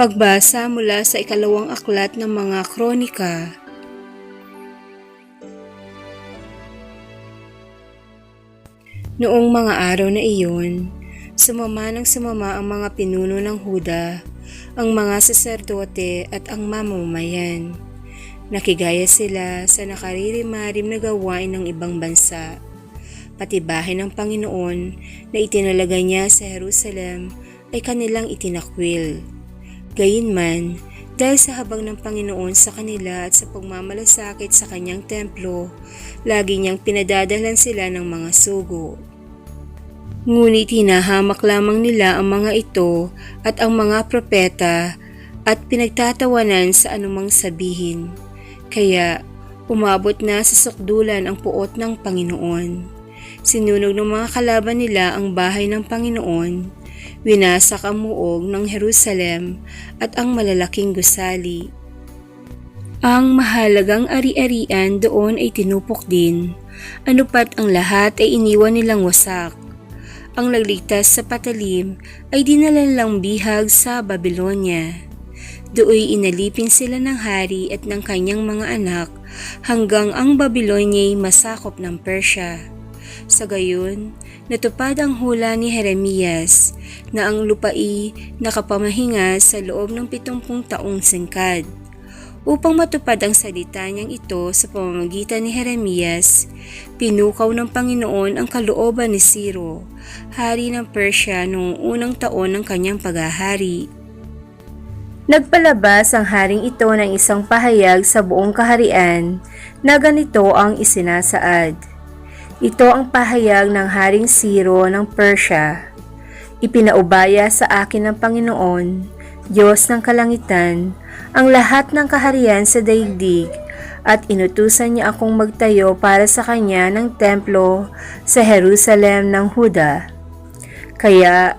Pagbasa mula sa ikalawang aklat ng mga kronika. Noong mga araw na iyon, sumama ng sumama ang mga pinuno ng Huda, ang mga saserdote at ang mamamayan. Nakigaya sila sa nakaririmarim na gawain ng ibang bansa. Pati bahay ng Panginoon na itinalaga niya sa Jerusalem ay kanilang itinakwil. Gayunman, dahil sa habang ng Panginoon sa kanila at sa pagmamalasakit sa kanyang templo, lagi niyang pinadadalan sila ng mga sugo. Ngunit hinahamak lamang nila ang mga ito at ang mga propeta at pinagtatawanan sa anumang sabihin. Kaya umabot na sa sukdulan ang puot ng Panginoon. Sinunog ng mga kalaban nila ang bahay ng Panginoon winasak ang muog ng Jerusalem at ang malalaking gusali. Ang mahalagang ari-arian doon ay tinupok din, anupat ang lahat ay iniwan nilang wasak. Ang nagligtas sa patalim ay dinala nilang bihag sa Babylonia. Dooy inalipin sila ng hari at ng kanyang mga anak hanggang ang Babylonia ay masakop ng Persya. Sa gayon, natupad ang hula ni Jeremias na ang lupai nakapamahinga sa loob ng pitumpung taong singkad. Upang matupad ang salita niyang ito sa pamamagitan ni Jeremias, pinukaw ng Panginoon ang kalooban ni Ciro, hari ng Persya noong unang taon ng kanyang paghahari. Nagpalabas ang haring ito ng isang pahayag sa buong kaharian na ganito ang isinasaad. Ito ang pahayag ng Haring Ciro ng Persya. Ipinaubaya sa akin ng Panginoon, Diyos ng kalangitan, ang lahat ng kaharian sa daigdig at inutusan niya akong magtayo para sa kanya ng templo sa Jerusalem ng Huda. Kaya,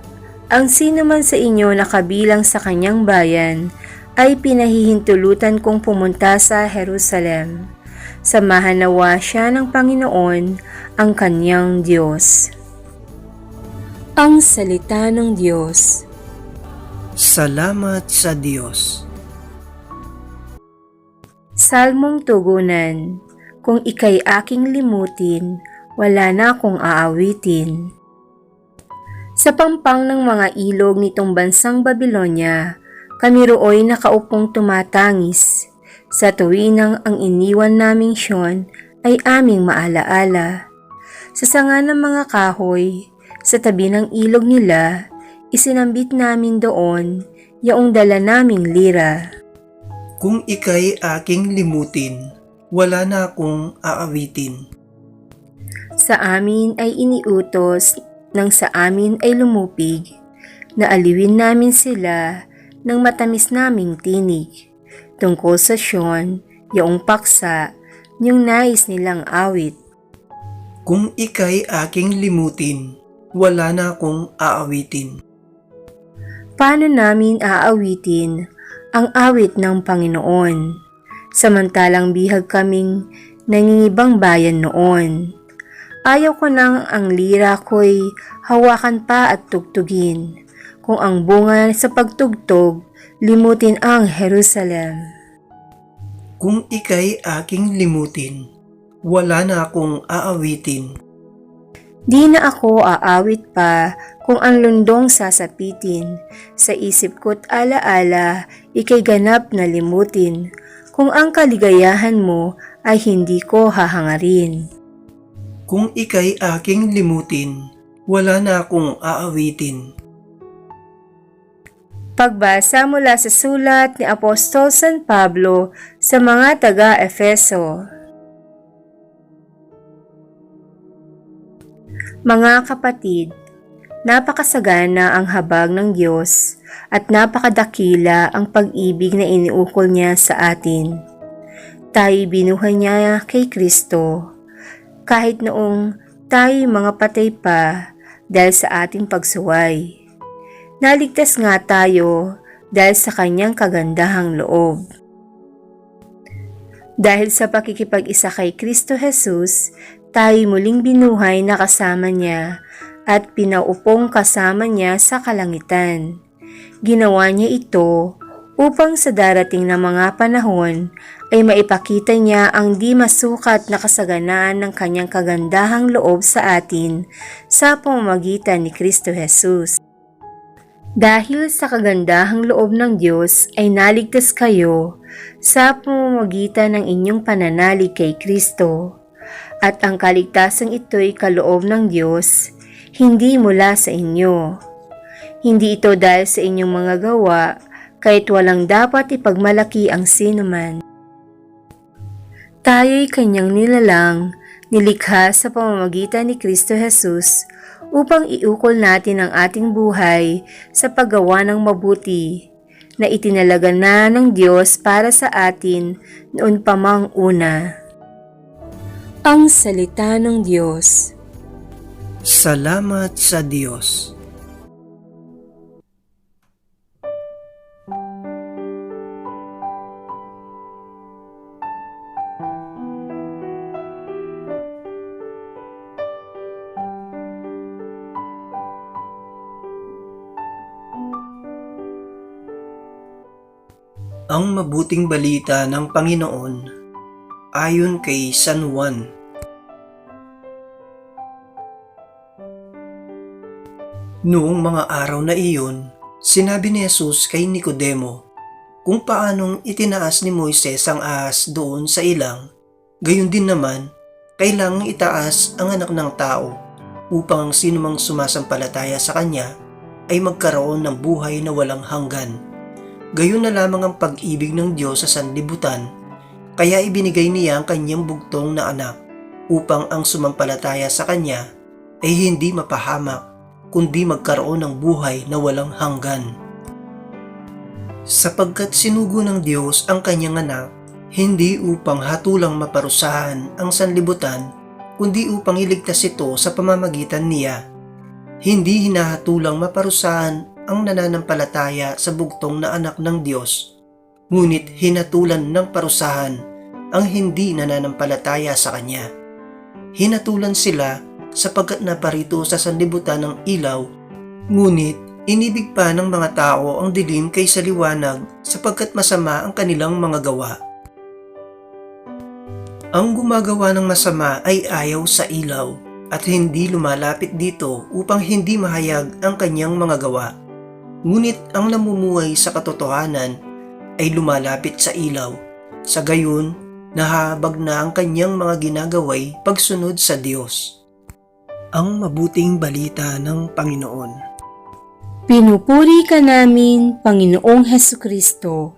ang sino man sa inyo na kabilang sa kanyang bayan ay pinahihintulutan kong pumunta sa Jerusalem. Samahan nawa siya ng Panginoon ang kanyang Diyos. Ang Salita ng Diyos Salamat sa Diyos. Salmong Tugunan Kung ikay aking limutin, wala na akong aawitin. Sa pampang ng mga ilog nitong bansang Babylonia, kami rooy nakaupong tumatangis. Sa tuwinang ang iniwan naming Siyon ay aming maalaala. Sa sanga ng mga kahoy, sa tabi ng ilog nila, isinambit namin doon yaong dala naming lira. Kung ikay aking limutin, wala na akong aawitin. Sa amin ay iniutos nang sa amin ay lumupig, na aliwin namin sila ng matamis naming tinig. Tungkol sa Siyon, yaong paksa, yung nais nilang awit. Kung ikay aking limutin, wala na akong aawitin. Paano namin aawitin ang awit ng Panginoon? Samantalang bihag kaming nangingibang bayan noon. Ayaw ko nang ang lira ko'y hawakan pa at tugtugin. Kung ang bunga sa pagtugtog, limutin ang Jerusalem. Kung ikay aking limutin, wala na akong aawitin. Di na ako aawit pa kung ang lundong sasapitin. Sa isip ko't alaala, ikay ganap na limutin. Kung ang kaligayahan mo ay hindi ko hahangarin. Kung ikay aking limutin, wala na akong aawitin. Pagbasa mula sa sulat ni Apostol San Pablo sa mga taga-Efeso. Mga kapatid, napakasagana ang habag ng Diyos at napakadakila ang pag-ibig na iniukol niya sa atin. Tayo binuhay niya kay Kristo, kahit noong tayo mga patay pa dahil sa ating pagsuway. Naligtas nga tayo dahil sa kanyang kagandahang loob. Dahil sa pakikipag-isa kay Kristo Jesus, tayo muling binuhay na kasama niya at pinaupong kasama niya sa kalangitan. Ginawa niya ito upang sa darating na mga panahon ay maipakita niya ang di masukat na kasaganaan ng kanyang kagandahang loob sa atin sa pamamagitan ni Kristo Jesus. Dahil sa kagandahang loob ng Diyos ay naligtas kayo sa pamamagitan ng inyong pananalig kay Kristo. At ang kaligtasan ito'y kaloob ng Diyos, hindi mula sa inyo. Hindi ito dahil sa inyong mga gawa, kahit walang dapat ipagmalaki ang sinuman. Tayo'y kanyang nilalang, nilikha sa pamamagitan ni Kristo Jesus upang iukol natin ang ating buhay sa paggawa ng mabuti na itinalaga na ng Diyos para sa atin noon pa mang una. Ang Salita ng Diyos Salamat sa Diyos. Ang mabuting balita ng Panginoon ayon kay San Juan Noong mga araw na iyon, sinabi ni Jesus kay Nicodemo kung paanong itinaas ni Moises ang ahas doon sa ilang, gayon din naman, kailangang itaas ang anak ng tao upang ang sinumang sumasampalataya sa kanya ay magkaroon ng buhay na walang hanggan. Gayon na lamang ang pag-ibig ng Diyos sa sanlibutan, kaya ibinigay niya ang kanyang bugtong na anak upang ang sumampalataya sa kanya ay hindi mapahamak kundi magkaroon ng buhay na walang hanggan. Sapagkat sinugo ng Diyos ang kanyang anak, hindi upang hatulang maparusahan ang sanlibutan, kundi upang iligtas ito sa pamamagitan niya. Hindi hinahatulang maparusahan ang nananampalataya sa bugtong na anak ng Diyos, ngunit hinatulan ng parusahan ang hindi nananampalataya sa Kanya. Hinatulan sila sapagkat naparito sa sanlibutan ng ilaw, ngunit inibig pa ng mga tao ang dilim kaysa liwanag sapagkat masama ang kanilang mga gawa. Ang gumagawa ng masama ay ayaw sa ilaw at hindi lumalapit dito upang hindi mahayag ang kanyang mga gawa. Ngunit ang namumuhay sa katotohanan ay lumalapit sa ilaw. Sa gayon, nahabag na ang kanyang mga ginagaway pagsunod sa Diyos ang mabuting balita ng Panginoon. Pinupuri ka namin, Panginoong Heso Kristo.